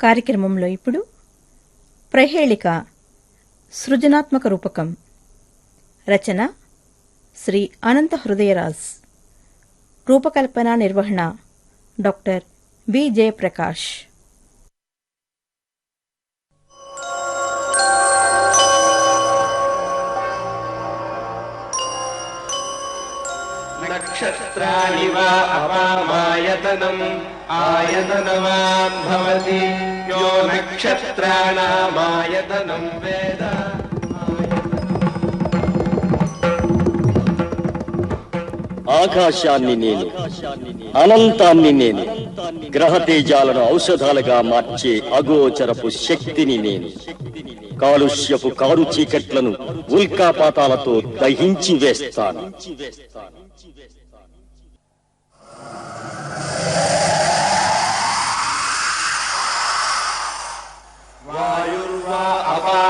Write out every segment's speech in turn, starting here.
కార్యక్రమంలో ఇప్పుడు ప్రహేళిక సృజనాత్మక రూపకం. రచన శ్రీ అనంత హృదయరాజ్. రూపకల్పన నిర్వహణ డాక్టర్ వి జయప్రకాష్. నక్షత్రాణి వా అపామాయతనం. आयतनवान् भवति यो नक्षत्राणामायतनम् वेद ఆకాశాన్ని నేను అనంతాన్ని నేను గ్రహ తేజాలను ఔషధాలుగా మార్చే అగోచరపు శక్తిని నేను కాలుష్యపు కారు చీకట్లను ఉల్కాపాతాలతో దహించి వేస్తాను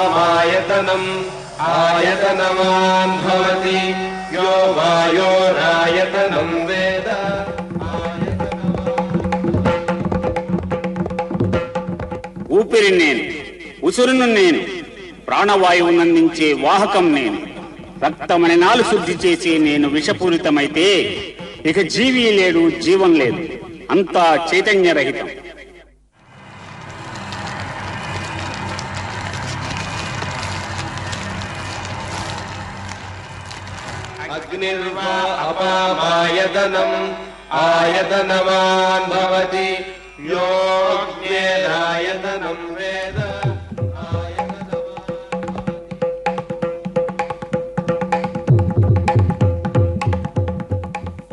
अपामायतनम् आयतनवान् भवति यो वायोरायतनम् वेद ఊపిరి నేను ఉసురును నేను ప్రాణవాయువునందించే వాహకం నేను రక్తమణినాలు శుద్ధి చేసి నేను విషపూరితమైతే ఇక జీవి లేడు జీవం లేదు అంతా చైతన్యరహితం अग्निर्वा अपामायतनम् आयतनवान् भवति योऽग्नेरायतनम् वेद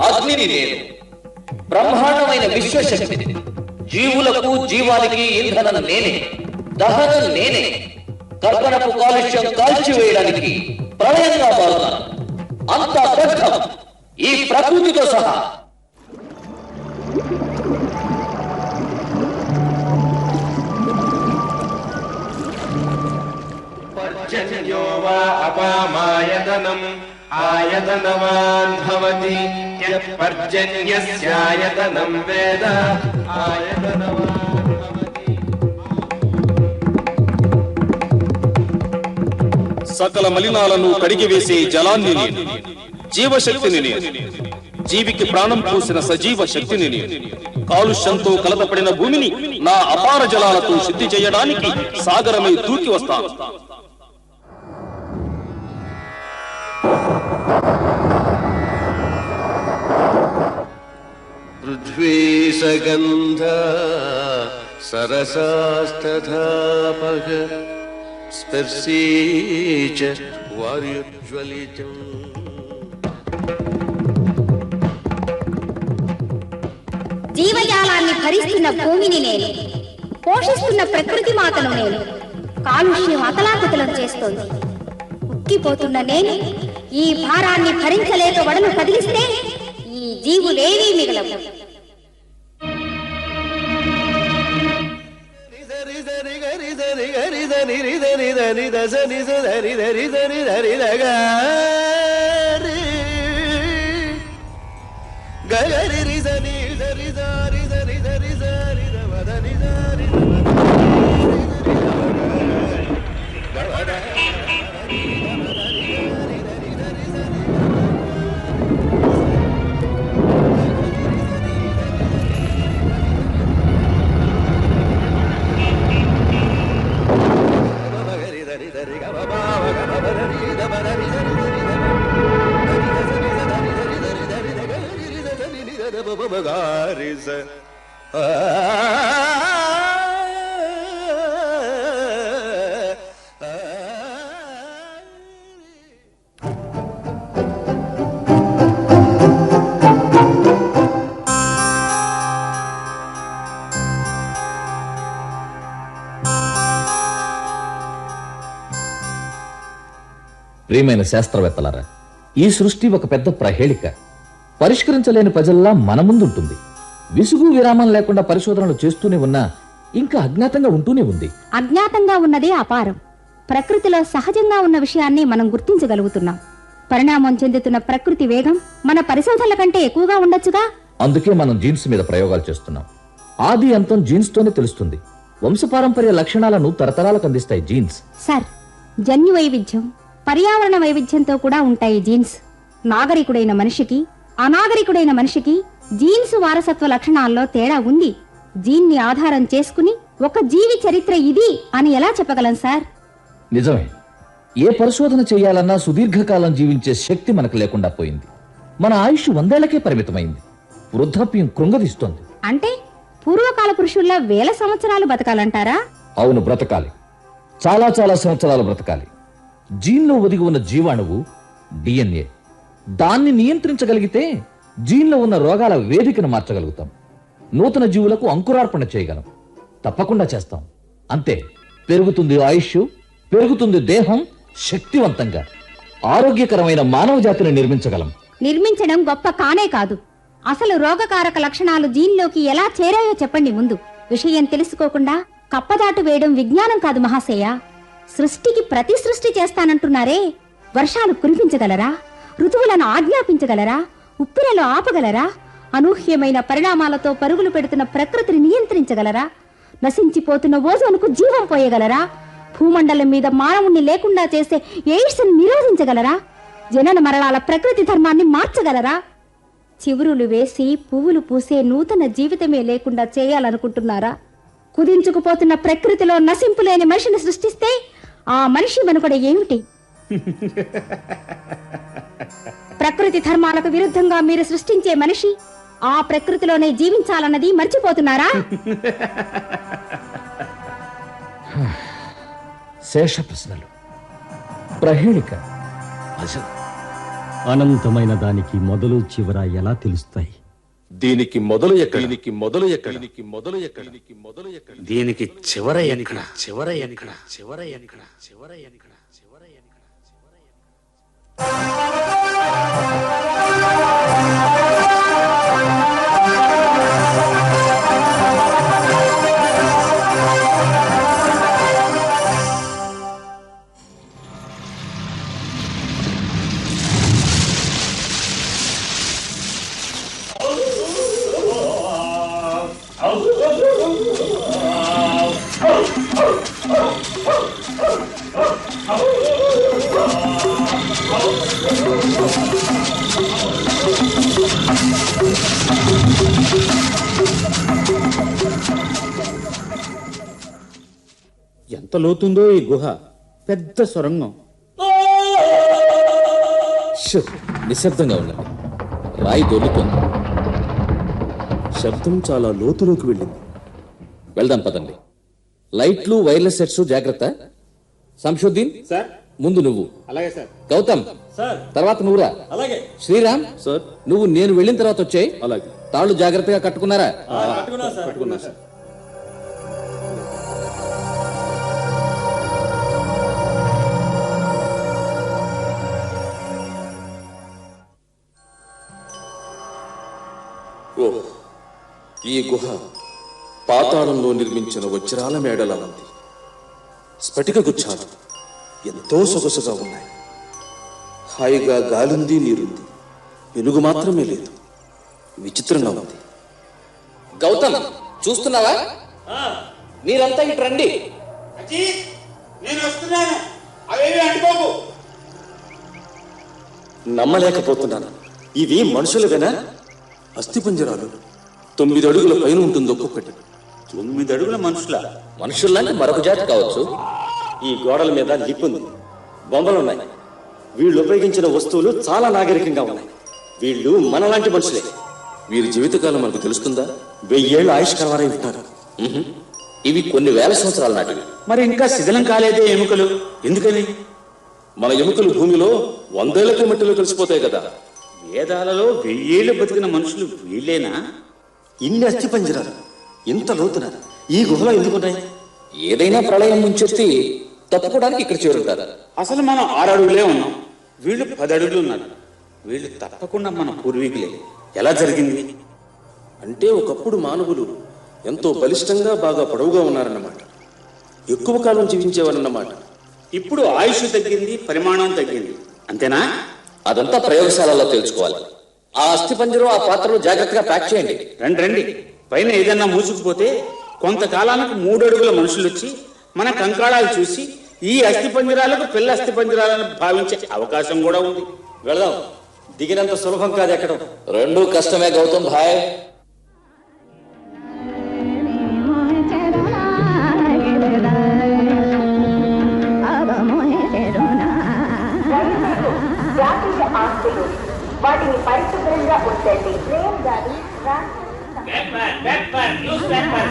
అగ్నిని నేను బ్రహ్మాండమైన విశ్వశక్తిని జీవులకు జీవానికి ఇంధనం నేనే దహనం నేనే కర్బనపు కాలుష్యం కాల్చివేయడానికి ప్రళయంగా మారుతాను అంత దగ్ధం ఈ ప్రకృతితో సహా पर्जन्यो वा अपामायतनम् आयतनवान् भवति यः पर्जन्यस्यायतनम् वेद आयतनवान् సకల మలినాలను కడిగివేసే జలాన్ని నేను జీవశక్తిని నేను జీవికి ప్రాణం పూసిన సజీవ శక్తిని నేను కాలుష్యంతో కలతపడిన భూమిని నా అపార జలాలతో శుద్ధి చేయడానికి సాగరమై దూకి వస్తాను. పృథ్వీ సగంధ సరసాస్తథాపగ జీవజాలాన్ని భరిస్తున్న భూమిని నేను పోషిస్తున్న ప్రకృతి మాతను నేను కాలుష్యం అతలాకుతలం చేస్తోంది. ఉక్కిపోతున్న నేను ఈ భారాన్ని భరించలేక వడను కదిలిస్తే ఈ జీవులేవీ మిగలవు. ಧನಿ ರಿ ಧನಿ ಗಗರಿ ప్రియమైన శాస్త్రవేత్తలారా ఈ సృష్టి ఒక పెద్ద ప్రహేళిక. పరిష్కరించలేని ప్రజల్లా మన ముందుంటుంది. విసుగు విరామం లేకుండా పరిశోధనలు చేస్తూనే ఉన్నా ఇంకా అజ్ఞాతంగా ఉంటూనే ఉంది. అజ్ఞాతంగా ఉన్నదే అపారం. ప్రకృతిలో సహజంగా ఉన్న విషయాన్ని మనం గుర్తించగలుగుతున్నాం. పరిణామం చెందుతున్న ప్రకృతి వేగం మన పరిశోధనల కంటే ఎక్కువగా ఉండొచ్చుగా? అందుకే మనం జీన్స్ మీద ప్రయోగాలు చేస్తున్నాం. ఆది అంతం జీన్స్ తోనే తెలుస్తుంది. వంశపారంపర్య లక్షణాలను తరతరాలకు అందిస్తాయి జీన్స్. సార్ జన్యు వైవిధ్యం పర్యావరణ వైవిధ్యంతో కూడా ఉంటాయి జీన్స్. నాగరికుడైన మనిషికి అనాగరికుడైన మనిషికి జీన్స్ వారసత్వ లక్షణాల్లో తేడా ఉంది. జీన్ని ఆధారం చేసుకుని ఒక జీవి చరిత్ర ఇది అని ఎలా చెప్పగలం సార్? నిజమే. ఏ పరిశోధన చేయాలన్నా సుదీర్ఘకాలం జీవించే శక్తి మనకు లేకుండా పోయింది. మన ఆయుష్ వందేళ్ళకే పరిమితమైంది. వృద్ధాప్యం కృంగదీస్తోంది. అంటే పూర్వకాల పురుషుల్లా వేల సంవత్సరాలు బతకాలంటారా? అవును బ్రతకాలి. చాలా చాలా సంవత్సరాలు బ్రతకాలి. జీన్లో ఒదిగి ఉన్న జీవాణువు డిఎన్ఏ దాన్ని నియంత్రించగలిగితే జీన్లో ఉన్న రోగాల వేదికను మార్చగలుగుతాం. నూతన జీవులకు అంకురార్పణ చేయగలం. తప్పకుండా చేస్తాం. అంతే పెరుగుతుంది ఆయుష్ పెరుగుతుంది దేహం శక్తివంతంగా. ఆరోగ్యకరమైన మానవ జాతిని నిర్మించగలం. నిర్మించడం గొప్ప కానే కాదు. అసలు రోగకారక లక్షణాలు జీన్లోకి ఎలా చేరాయో చెప్పండి ముందు. విషయం తెలుసుకోకుండా కప్పదాటు వేయడం విజ్ఞానం కాదు మహాశయ. సృష్టికి ప్రతి సృష్టి చేస్తానంటున్నారే? వర్షాలు కురిపించగలరా? ఋతువులను ఆజ్ఞాపించగలరా? ఉప్పిరలు ఆపగలరా? అనూహ్యమైన పరిణామాలతో పరుగులు పెడుతున్న ప్రకృతిని నియంత్రించగలరా? నశించిపోతున్న ఓజోనుకు జీవం పోయగలరా? భూమండలం మీద మానవుణ్ణి లేకుండా చేసే ఎయిడ్స్ని నిరోధించగలరా? జనన మరణాల ప్రకృతి ధర్మాన్ని మార్చగలరా? చివురులు వేసి పువ్వులు పూసే నూతన జీవితమే లేకుండా చేయాలనుకుంటున్నారా? కుదించుకుపోతున్న ప్రకృతిలో నశింపు లేని మనిషిని సృష్టిస్తే ఆ మనిషి మనుగడ ఏమిటి? ప్రకృతి ధర్మాలకు విరుద్ధంగా మీరు సృష్టించే మనిషి ఆ ప్రకృతిలోనే జీవించాలన్నది మర్చిపోతున్నారా? శేష ప్రశ్నలు. ప్రహేళిక. అసలు అనంతమైన దానికి మొదలు చివర ఎలా తెలుస్తాయి? దీనికి మొదలు ఎక్కడ? దీనికి మొదలు ఎక్కడ? దీనికి మొదలు ఎక్కడ? దీనికి మొదలు ఎక్కడ? దీనికి చివర ఎక్కడ? చివర ఎక్కడ? చివర ఎక్కడ? చివర ఎక్కడ? చివర ఎక్కడ? ఎంత లోతుందో ఈ గుహ. పెద్ద సొరంగం. నిశ్శబ్దంగా ఉండాలి రాయి దొర్లుతోంది. శబ్దం చాలా లోతులోకి వెళ్ళింది. వెళ్దాం పదండి. లైట్లు వైర్లెస్ సెట్స్ జాగ్రత్త. సంశుద్దీన్ సార్. ముందు నువ్వు. అలాగే సార్. గౌతమ్. సార్. తర్వాత నువ్వురా. అలాగే. శ్రీరామ్. సార్. నువ్వు నేను వెళ్ళిన తర్వాత వచ్చాయి. అలాగే. తాళ్ళు జాగ్రత్తగా కట్టుకున్నారా? పట్టుకున్నా సార్. ఓ ఈ గుహ పాతాళంలో నిర్మించిన వజ్రాల మేడలా ఉంది స్ఫటిక గుచ్చాలు ఎంతో సొగసుగా ఉన్నాయి. హాయిగా గాలుంది నీరుంది. వెలుగు మాత్రమే లేదు. విచిత్రంగా ఉంది. గౌతమ్ చూస్తున్నావా? మీరంతా ఇటు రండి. నేను వస్తున్నాను. అవేవి అంటుకోకు. నమ్మలేకపోతున్నాను. ఇవి మనుషులువేనా? అస్థిపంజరాలు. తొమ్మిది అడుగుల పైన ఉంటుంది ఒక్కొక్కటి. తొమ్మిది అడుగుల మనుషుల? మనుషుల్లాంటి మరొక జాతి కావచ్చు. ఈ గోడల మీద లిప్ ఉంది. బొమ్మలున్నాయి వీళ్ళు ఉపయోగించిన వస్తువులు చాలా నాగరికంగా ఉన్నాయి. వీళ్ళు మనలాంటి మనుషులే. వీరి జీవితకాలం మనకు తెలుస్తుందా? వెయ్యేళ్ళు ఆయుష్కరవారై ఉంటారు. ఇవి కొన్ని వేల సంవత్సరాల నాటివి. మరి ఇంకా శిథిలం కాలేదే ఎముకలు? ఎందుకని? మన ఎముకలు భూమిలో వందేళ్ళకి మట్టిలో కలిసిపోతాయి కదా. వేదాలలో వెయ్యేళ్ళు బతికిన మనుషులు వీళ్ళేనా? ఇన్ని అస్థిపంజరాలు. ఇంత లోతున. ఈ గుహలో ఎందుకున్నాయి ఏదైనా ప్రళయం ముంచెత్తి తప్పుకోవడానికి ఇక్కడ చేరుంటారు అసలు మనం ఆరు అడుగులే ఉన్నాం. వీళ్ళు పది అడుగులు ఉన్నారు. వీళ్ళు తప్పకుండా మన పూర్వీకులే. ఎలా జరిగింది? అంటే ఒకప్పుడు మానవులు ఎంతో బలిష్టంగా బాగా పొడవుగా ఉన్నారన్నమాట. ఎక్కువ కాలం జీవించేవారన్నమాట. ఇప్పుడు ఆయుష్ తగ్గింది పరిమాణం తగ్గింది. అంతేనా? అదంతా ప్రయోగశాలలో తెలుసుకోవాలి ఆ అస్థి పంజరం ఆ పాత్రలు జాగ్రత్తగా ప్యాక్ చేయండి. రండి రండి. పైన ఏదైనా మూసుకుపోతే కొంతకాలానికి మూడు అడుగుల మనుషులు వచ్చి మన కంకాళాలు చూసి ఈ అస్థిపంజరాలకు పిల్ల అస్థిపంజరాలను భావించే అవకాశం కూడా ఉంది. వెళదాం. దిగినంత సులభం కాదు ఎక్కడం. రెండూ కష్టమే గౌతమ్ భాయ్.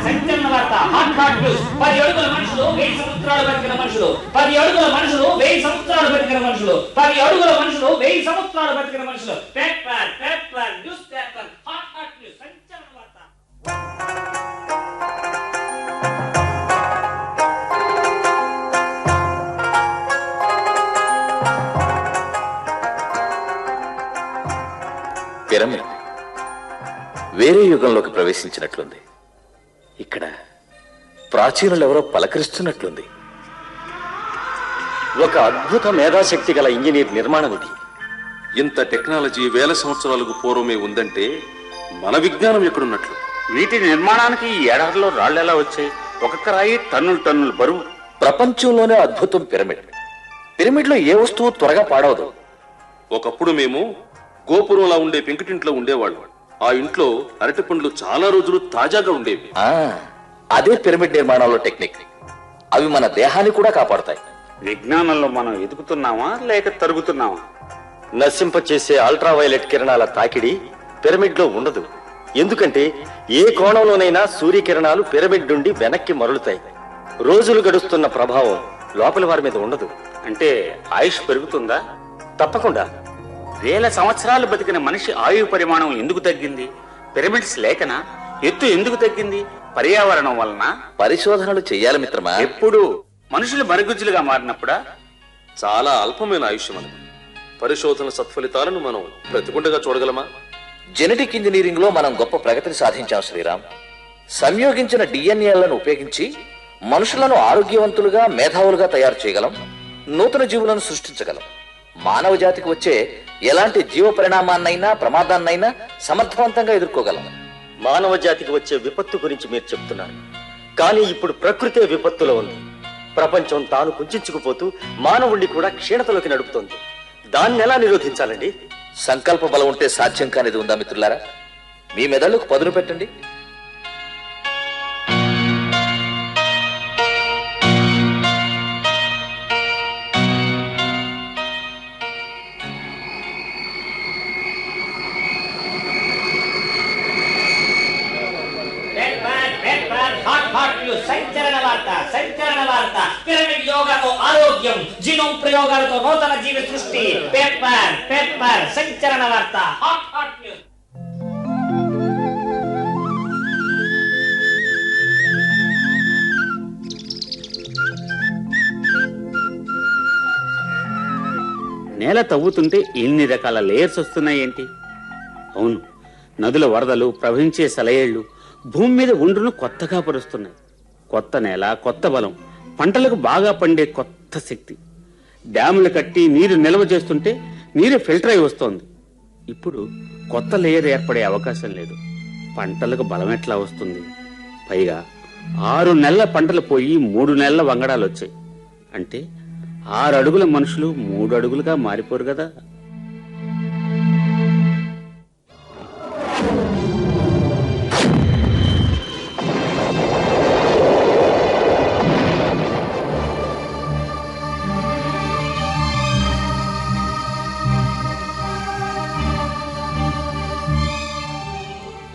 సంచలన వార్త హాట్ హాట్ న్యూస్ పది అడుగుల మనుషులు వెయ్యి సంవత్సరాలు బతికిన మనుషులు. పది అడుగుల మనుషులు వెయ్యి సంవత్సరాలు బతికిన మనుషులు. పది అడుగుల మనుషులు వెయ్యి సంవత్సరాలు బతికిన మనుషులు. Paper paper news paper hot hot news సంచలన వార్త. పిరమిడ్ వేరే యుగంలోకి ప్రవేశించినట్లుంది. ఇక్కడ ప్రాచీనులు ఎవరో పలకరిస్తున్నట్లుంది. ఒక అద్భుత మేధాశక్తి గల ఇంజనీర్ నిర్మాణం ఇది. ఇంత టెక్నాలజీ వేల సంవత్సరాలకు పూర్వమే ఉందంటే మన విజ్ఞానం ఎక్కడున్నట్లు? వీటి నిర్మాణానికి ఈ ఏడాదిలో రాళ్ళు ఎలా వచ్చాయి? ఒక్కొక్క రాయి టన్నులు టన్నులు బరువు. ప్రపంచంలోనే అద్భుతం పిరమిడ్. పిరమిడ్లో ఏ వస్తువు త్వరగా పాడవదు. ఒకప్పుడు మేము గోపురంలా ఉండే పెంకుటింట్లో ఉండేవాళ్ళు. ఆ ఇంట్లో అరటి పండ్లు చాలా రోజులు తాజాగా ఉండేవి. అదే పిరమిడ్ నిర్మాణంలో టెక్నిక్. అవి మన దేహాన్ని కూడా కాపాడతాయి. విజ్ఞానంలో మనం ఎదుగుతున్నామా లేక తరుగుతున్నామా? నశింపచేసే అల్ట్రావైలెట్ కిరణాల తాకిడి పిరమిడ్లో ఉండదు. ఎందుకంటే ఏ కోణంలోనైనా సూర్యకిరణాలు పిరమిడ్ నుండి వెనక్కి మరలుతాయి. రోజులు గడుస్తున్న ప్రభావం లోపలి వారి మీద ఉండదు. అంటే ఆయుష్ పెరుగుతుందా? తప్పకుండా. వేల సంవత్సరాలు బతికిన మనిషి ఆయువు పరిమాణం ఎందుకు తగ్గింది? పిరమిడ్స్ లేకనా? ఎత్తు ఎందుకు తగ్గింది? పర్యావరణం వలన? పరిశోధనలు చెయ్యాలి మిత్రమా? ఎప్పుడు? మనుషులు మరుగుజ్జులుగా మారినప్పుడా? చాలా అల్పమైన ఆయుష్యం మనది పరిశోధన సత్ఫలితాలను మనం ప్రతికుండగా చూడగలమా? జెనెటిక్ ఇంజనీరింగ్లో మనం గొప్ప ప్రగతిని సాధించాం శ్రీరామ్. సంయోగించిన డిఎన్ఏలను ఉపయోగించి మనుషులను ఆరోగ్యవంతులుగా మేధావులుగా తయారు చేయగలం నూతన జీవులను సృష్టించగలం. మానవ జాతికి వచ్చే ఎలాంటి జీవ పరిణామాన్నైనా ప్రమాదాన్నైనా సమర్థవంతంగా ఎదుర్కోగలం మానవ జాతికి వచ్చే విపత్తు గురించి మీరు చెప్తున్నారు. కానీ ఇప్పుడు ప్రకృతే విపత్తులో ఉంది. ప్రపంచం తాను కుంచుకుపోతూ మానవుణ్ణి కూడా క్షీణతలోకి నడుపుతోంది. దాన్ని ఎలా నిరోధించాలండి? సంకల్ప బలం ఉంటే సాధ్యం కానిది ఉందా మిత్రులారా? మీ మెదళ్ళకు పదును పెట్టండి. ఆరోగ్యం జీనోమ్ ప్రయోగాలతో నూతన జీవి సృష్టి. పేపర్ పేపర్ సంచలన వార్త. హాట్ హాట్ న్యూస్ నేల తవ్వుతుంటే ఎన్ని రకాల లేయర్స్ వస్తున్నాయేంటి అవును నదుల వరదలు ప్రవహించే సెలయేళ్ళు భూమి మీద ఒండ్రును కొత్తగా పరుస్తున్నాయి. కొత్త నేల కొత్త బలం. పంటలకు బాగా పండే కొత్త శక్తి. డ్యాములు కట్టి నీరు నిల్వ చేస్తుంటే నీరు ఫిల్టర్ అయి వస్తోంది. ఇప్పుడు కొత్త లేయర్ ఏర్పడే అవకాశం లేదు. పంటలకు బలం ఎట్లా వస్తుంది? పైగా ఆరు నెలల పంటలు పోయి మూడు నెలల వంగడాలు వచ్చాయి. అంటే ఆరు అడుగుల మనుషులు మూడు అడుగులుగా మారిపోరు కదా.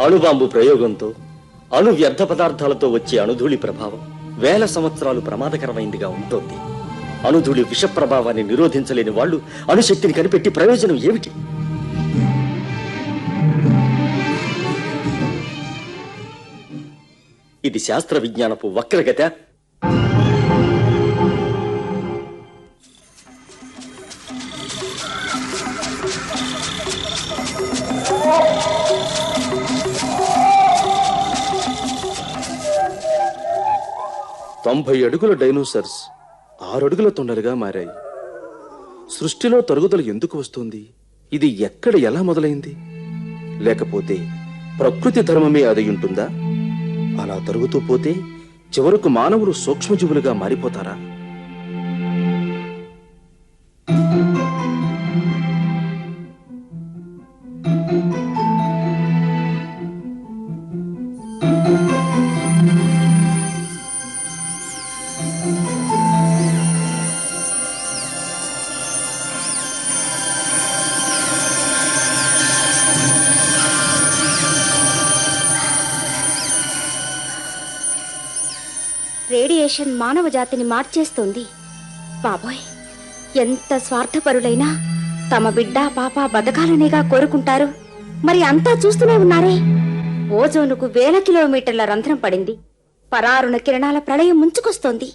అణుబాంబు ప్రయోగంతో అణు వ్యర్థ పదార్థాలతో వచ్చే అణుధూళి ప్రభావం వేల సంవత్సరాలు ప్రమాదకరమైందిగా ఉంటుంది. అణుధూళి విష ప్రభావాన్ని నిరోధించలేని వాళ్ళు అణుశక్తిని కనిపెట్టి ప్రయోజనం ఏమిటి? ఇది శాస్త్ర విజ్ఞానపు వక్రగత. తొంభై అడుగుల డైనోసర్స్ ఆరు అడుగుల తొండలుగా మారాయి. సృష్టిలో తరుగుదల ఎందుకు వస్తుంది? ఇది ఎక్కడ ఎలా మొదలైంది? లేకపోతే ప్రకృతి ధర్మమే అది ఉంటుందా అలా తరుగుతూ పోతే చివరకు మానవులు సూక్ష్మజీవులుగా మారిపోతారా? రేడియేషన్ మానవ జాతిని మార్చేస్తుంది. బాబోయ్ ఎంత స్వార్థపరులైనా తమ బిడ్డ పాప బతకాలనేగా కోరుకుంటారు. మరి అంతా చూస్తూనే ఉన్నారే. ఓజోనుకు వేల కిలోమీటర్ల రంధ్రం పడింది. పరారుణ కిరణాల ప్రళయం ముంచుకొస్తోంది.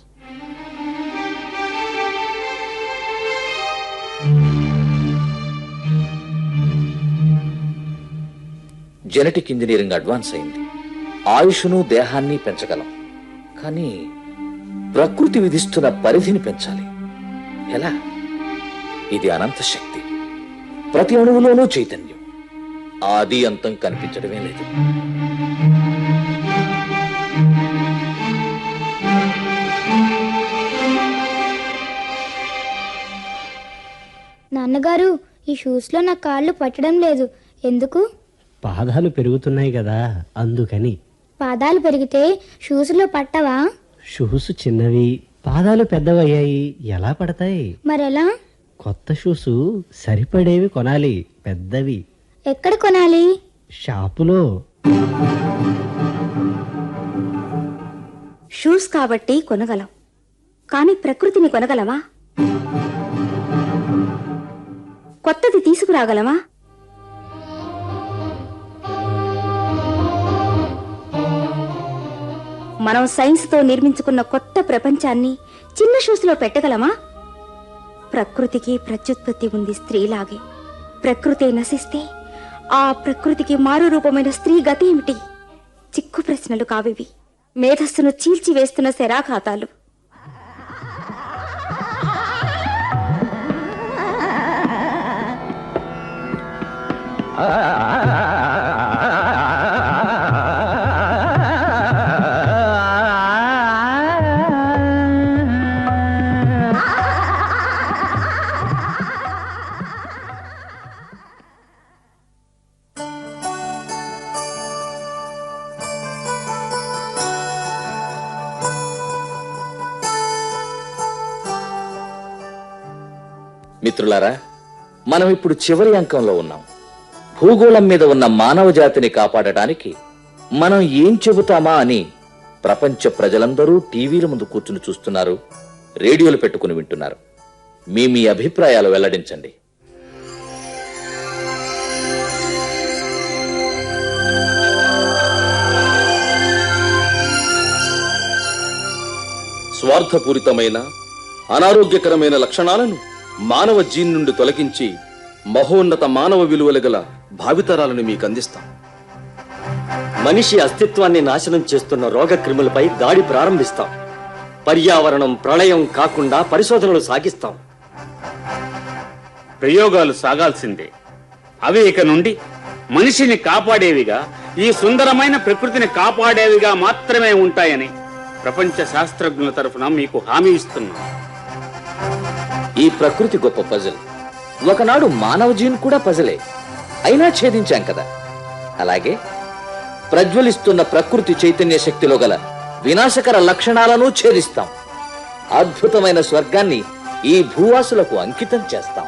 జెనెటిక్ ఇంజనీరింగ్ అడ్వాన్స్ అయింది. ఆయుష్ను దేహాన్ని పెంచగలం. కానీ ప్రకృతి విధిస్తున్న పరిధిని పెంచాలి. ఎలా? ఇది అనంత శక్తి. ప్రతి అణువులోనూ చైతన్యం. ఆది అంతం కనిపించడమే లేదు. నాన్నగారు ఈ షూస్లో నా కాళ్ళు పట్టడం లేదు. ఎందుకు? పాదాలు పెరుగుతున్నాయి కదా అందుకని. పాదాలు పెరిగితే షూస్లో పట్టవా? షూస్ చిన్నవి పాదాలు పెద్దవయ్యాయి. ఎలా పడతాయి? మరెలా? కొత్త షూస్ సరిపడేవి కొనాలి పెద్దవి. ఎక్కడ కొనాలి? షాపులో. షూస్ కాబట్టి కొనగలం. కానీ ప్రకృతిని కొనగలమా? కొత్తది తీసుకురాగలమా? మనం సైన్స్తో నిర్మించుకున్న కొత్త ప్రపంచాన్ని చిన్న షూస్లో పెట్టగలమా? ప్రకృతికి ప్రత్యుత్పత్తి ఉంది స్త్రీలాగే. ప్రకృతే నశిస్తే ఆ ప్రకృతికి మారు రూపమైన స్త్రీ గతి ఏమిటి చిక్కు ప్రశ్నలు కావివి. మేధస్సును చీల్చివేస్తున్న శరాఘాతాలు. మిత్రులారా మనం ఇప్పుడు చివరి అంకంలో ఉన్నాం. భూగోళం మీద ఉన్న మానవ జాతిని కాపాడటానికి మనం ఏం చెబుతామా అని ప్రపంచ ప్రజలందరూ టీవీల ముందు కూర్చుని చూస్తున్నారు రేడియోలు పెట్టుకుని వింటున్నారు. మీ మీ అభిప్రాయాలు వెల్లడించండి. స్వార్థపూరితమైన అనారోగ్యకరమైన లక్షణాలను మానవ జీన్ నుండి తొలగించి మహోన్నత మానవ విలువలు గల భావితరాలను మీకు అందిస్తాం. మనిషి అస్తిత్వాన్ని నాశనం చేస్తున్న రోగ క్రిములపై దాడి ప్రారంభిస్తాం. పర్యావరణం ప్రళయం కాకుండా పరిశోధనలు సాగిస్తాం. ప్రయోగాలు సాగాల్సిందే. అవి ఇక నుండి మనిషిని కాపాడేవిగా ఈ సుందరమైన ప్రకృతిని కాపాడేవిగా మాత్రమే ఉంటాయని ప్రపంచ శాస్త్రజ్ఞుల తరఫున మీకు హామీ ఇస్తున్నాను ఈ ప్రకృతి గొప్ప పజల్. ఒకనాడు మానవ జీన్ కూడా పజలే. అయినా ఛేదించాం కదా. అలాగే ప్రజ్వలిస్తున్న ప్రకృతి చైతన్య శక్తిలో గల వినాశకర లక్షణాలను ఛేదిస్తాం. అద్భుతమైన స్వర్గాన్ని ఈ భూవాసులకు అంకితం చేస్తాం.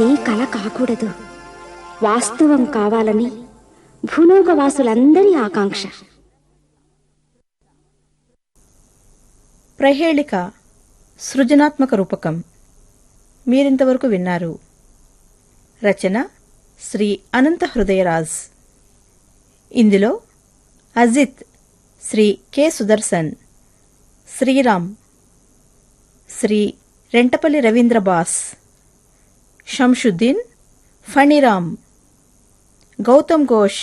ఇది కళ కాకూడదు. వాస్తవం కావాలని భూలోకవాసులందరి ఆకాంక్ష. ప్రహేళిక సృజనాత్మక రూపకం. మీరింతవరకు విన్నారు. రచన శ్రీ అనంత హృదయరాజ్. ఇందులో అజిత్ శ్రీ కె సుదర్శన్ శ్రీరామ్ శ్రీ రెంటపల్లి రవీంద్ర బాస్ షంషుద్దీన్ ఫణిరామ్ గౌతమ్ ఘోష్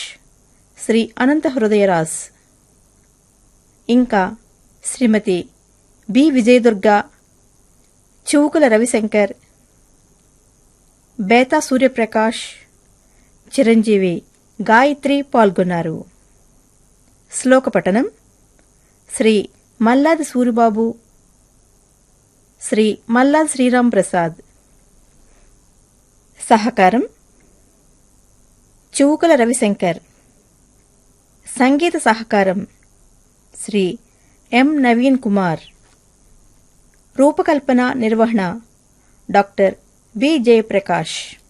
శ్రీ అనంత హృదయరాజ్. ఇంకా శ్రీమతి బి. విజయదుర్గ చివుకుల రవిశంకర్ బేతా సూర్యప్రకాష్ చిరంజీవి గాయత్రి పాల్గొన్నారు. శ్లోకపఠనం శ్రీ మల్లాది సూరిబాబు శ్రీ మల్లాది శ్రీరామ్ ప్రసాద్. సహకారం. చూకుల రవిశంకర్. సంగీత సహకారం. శ్రీ ఎం. నవీన్ కుమార్. రూపకల్పన నిర్వహణ డాక్టర్ బి. జయప్రకాష్.